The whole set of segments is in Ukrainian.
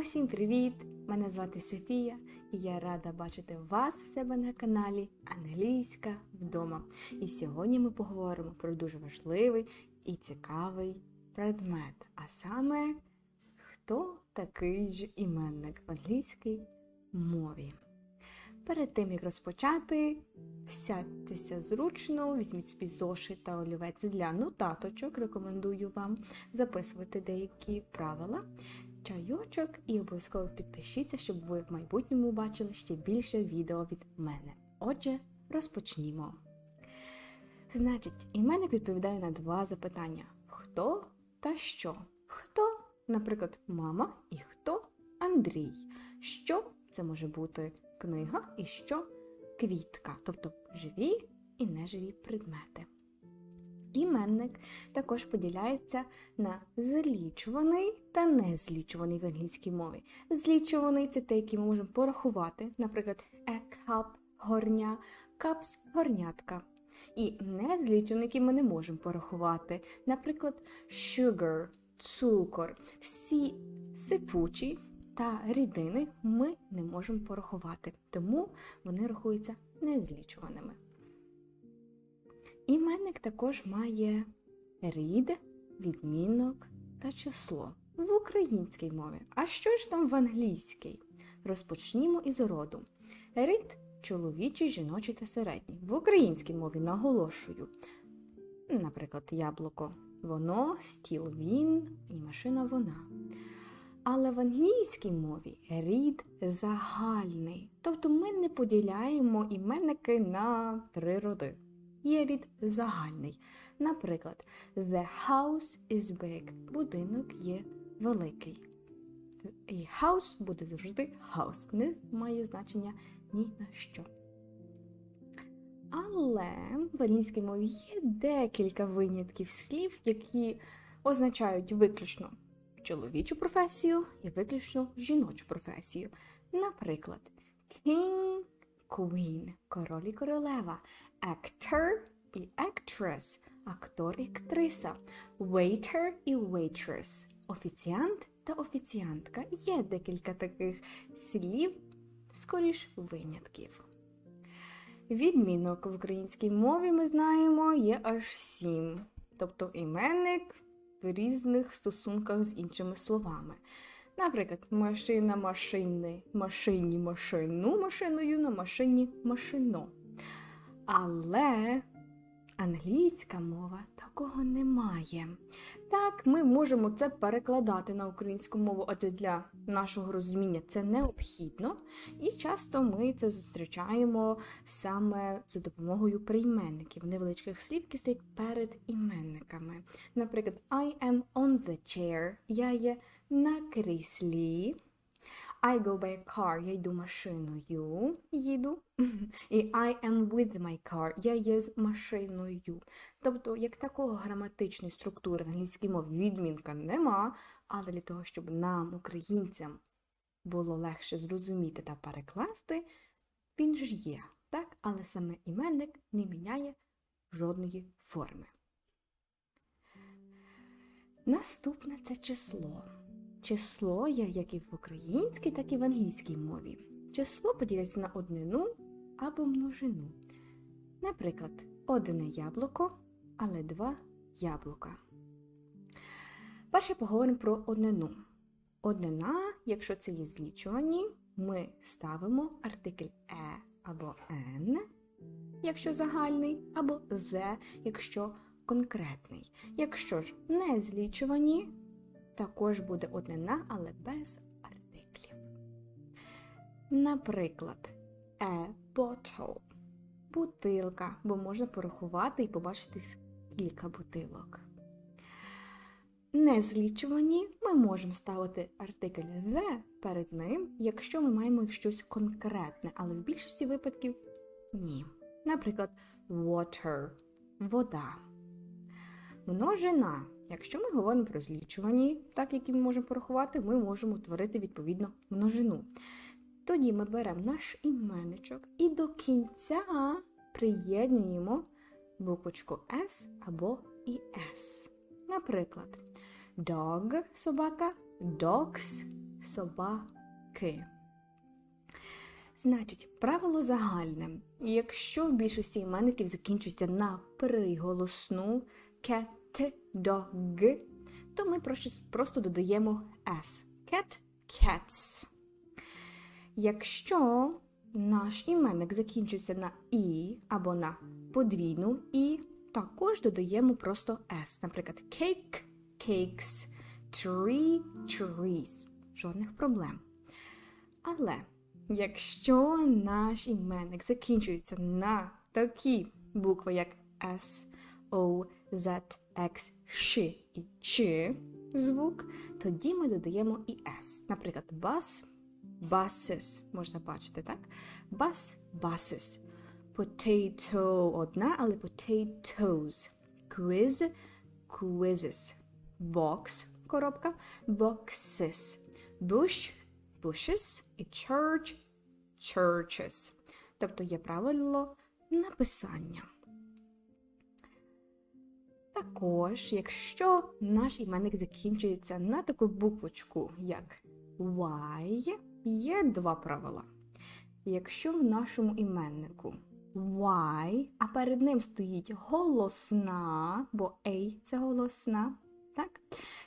Усім привіт! Мене звати Софія, і я рада бачити вас в себе на каналі Англійська вдома. І сьогодні ми поговоримо про дуже важливий і цікавий предмет. А саме, хто такий ж іменник в англійській мові. Перед тим як розпочати, сядьтеся зручно, візьміть собі зошит та олівець для нотаточок. Рекомендую вам записувати деякі правила, чайочок і обов'язково підпишіться, щоб ви в майбутньому бачили ще більше відео від мене. Отже, розпочнімо. Значить, іменник відповідає на два запитання: хто та що? Хто, наприклад, мама і хто Андрій. Що це може бути книга і що квітка, тобто живі і неживі предмети. Іменник також поділяється на злічуваний та незлічуваний в англійській мові. Злічуваний це те, який ми можемо порахувати, наприклад, a cup – горня, cups – горнятка. І незлічуваний, який ми не можемо порахувати, наприклад, sugar – цукор. Всі сипучі та рідини ми не можемо порахувати, тому вони рахуються незлічуваними. Іменник також має рід, відмінок та число в українській мові. А що ж там в англійській? Розпочнімо із роду. Рід чоловічий, жіночий та середній. В українській мові наголошую. Наприклад, яблуко воно, стіл він і машина вона. Але в англійській мові рід загальний. Тобто ми не поділяємо іменники на три роди. Є рід загальний. Наприклад, The house is big. Будинок є великий. І house буде завжди house. Не має значення ні на що. Але в англійській мові є декілька винятків слів, які означають виключно чоловічу професію і виключно жіночу професію. Наприклад, king, queen, король і королева, actor і actress, актор і актриса, waiter і waitress, офіціант та офіціантка. Є декілька таких слів, скоріш винятків. Відмінок в українській мові ми знаємо є аж сім, тобто іменник в різних стосунках з іншими словами. Наприклад, машина машини, машині машину, машиною на машині машино. Але англійська мова такого немає. Так, ми можемо це перекладати на українську мову, адже для нашого розуміння це необхідно. І часто ми це зустрічаємо саме за допомогою прийменників, невеличких слів, які стоять перед іменниками. Наприклад, I am on the chair, я є на кріслі. I go by car, я йду машиною, їду. І I am with my car, я є з машиною. Тобто, як такого граматичної структури в англійській мові відмінка нема, але для того, щоб нам, українцям, було легше зрозуміти та перекласти, він ж є, так? Але саме іменник не міняє жодної форми. Наступне це число. Число є як і в українській, так і в англійській мові. Число поділяється на однину або множину. Наприклад, одне яблуко, але два яблука. Перше поговоримо про однину. Однина, якщо це є злічувані, ми ставимо артикль е або н, якщо загальний, або з, якщо конкретний. Якщо ж не злічувані, також буде однина, але без артиклів. Наприклад, a bottle – бутилка, бо можна порахувати і побачити кілька бутилок. Незлічувані ми можемо ставити артикль the перед ним, якщо ми маємо щось конкретне, але в більшості випадків ні. Наприклад, water вода. Множина. Якщо ми говоримо про злічувані, так які ми можемо порахувати, ми можемо утворити відповідно множину. Тоді ми беремо наш іменничок і до кінця приєднуємо буквочку S або ES. Наприклад, dog собака, dogs собаки. Значить, правило загальне. Якщо в більшості іменників закінчується на приголосну cat, dog, то ми просто- додаємо s. Cat, cats. Якщо наш іменник закінчується на і або на подвійну і, також додаємо просто s. Наприклад, cake, cakes, tree, trees. Жодних проблем. Але якщо наш іменник закінчується на такі букви, як S, O, Z, X, Ш і Ч звук, тоді ми додаємо і S. Наприклад, bus, buses, можна бачити, так? Bus, buses. Potato одна, але potatoes. Quiz, quizzes. Box, коробка, boxes. Bush, bushes і church, churches. Тобто є правило написання. Також, якщо наш іменник закінчується на таку буквочку, як Y, є два правила. Якщо в нашому іменнику Y, а перед ним стоїть голосна, бо A це голосна, так?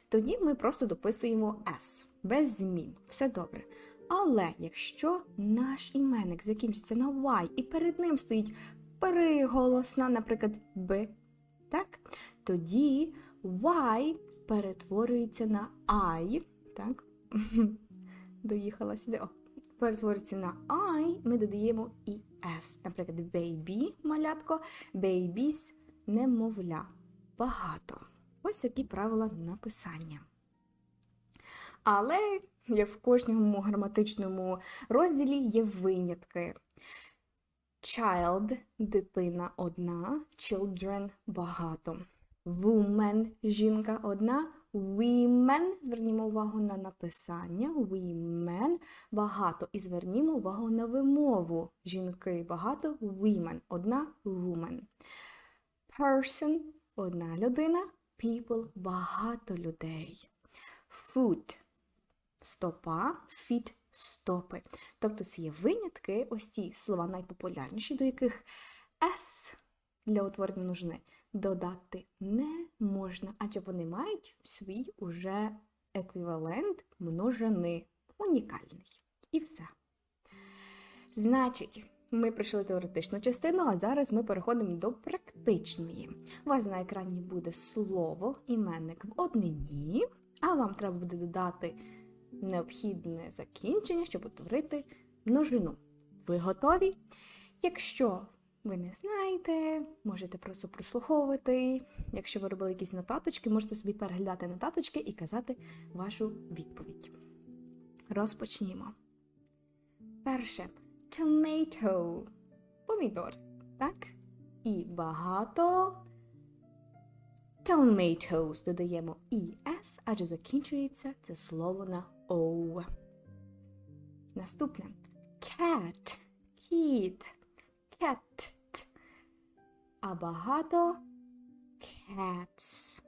тоді ми просто дописуємо S без змін. Все добре. Але якщо наш іменник закінчиться на Y і перед ним стоїть приголосна, наприклад, B, так? тоді Y перетворюється на I, так? Доїхала сюди. О. Перетворюється на I, ми додаємо і S. Наприклад, baby, малятко, babies, немовля. Багато. Ось такі правила написання. Але як в кожному граматичному розділі є винятки. Child дитина одна, children багато. Woman жінка одна, women звернімо увагу на написання, women багато. І звернімо увагу на вимову. Жінки багато, women одна, woman. Person одна людина, people багато людей. Food стопа, feet стопи. Тобто ці є винятки, ось ці слова найпопулярніші, до яких S для утворення множини додати не можна, адже вони мають свій уже еквівалент множини, унікальний. І все. Значить, ми пройшли теоретичну частину, а зараз ми переходимо до практичної. У вас на екрані буде слово, іменник в однині, а вам треба буде додати необхідне закінчення, щоб утворити множину. Ви готові? Якщо ви не знаєте, можете просто прослуховувати. Якщо ви робили якісь нотаточки, можете собі переглядати нотаточки і казати вашу відповідь. Розпочнімо. Перше tomato. Помідор. Так? І багато tomatoes додаємо es, адже закінчується це слово на o. Наступне cat, кіт, cat. А багато cats.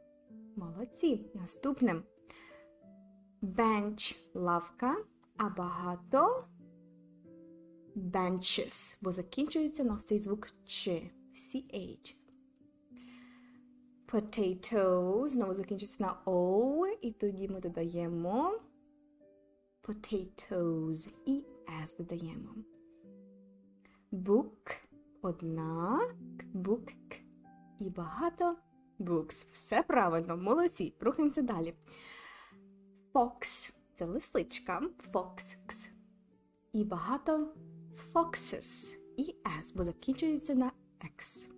Молодці. Наступне bench лавка, а багато benches, бо закінчується на цей звук ч. CH. Potato знову закінчується на O, і тоді ми додаємо potatoes і S додаємо. Book одна, book і багато books. Все правильно, молодці. Рухаємося далі. Fox це лисичка, fox. І багато foxes і S, бо закінчується на X.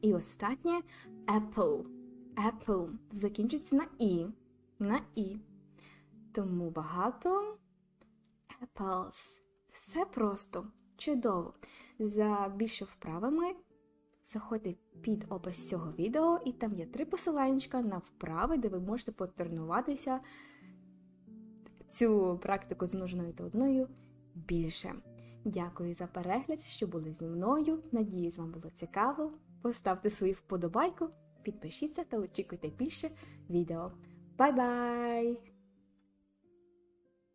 І останнє apple. Apple закінчується на І. На І. Тому багато apples. Все просто, чудово. За більше вправами заходьте під опис цього відео, і там є три посиланнячка на вправи, де ви можете потренуватися цю практику з множиною та одною більше. Дякую за перегляд, що були зі мною. Надіюсь, вам було цікаво. Поставте свою вподобайку, підпишіться та очікуйте більше відео. Бай-бай!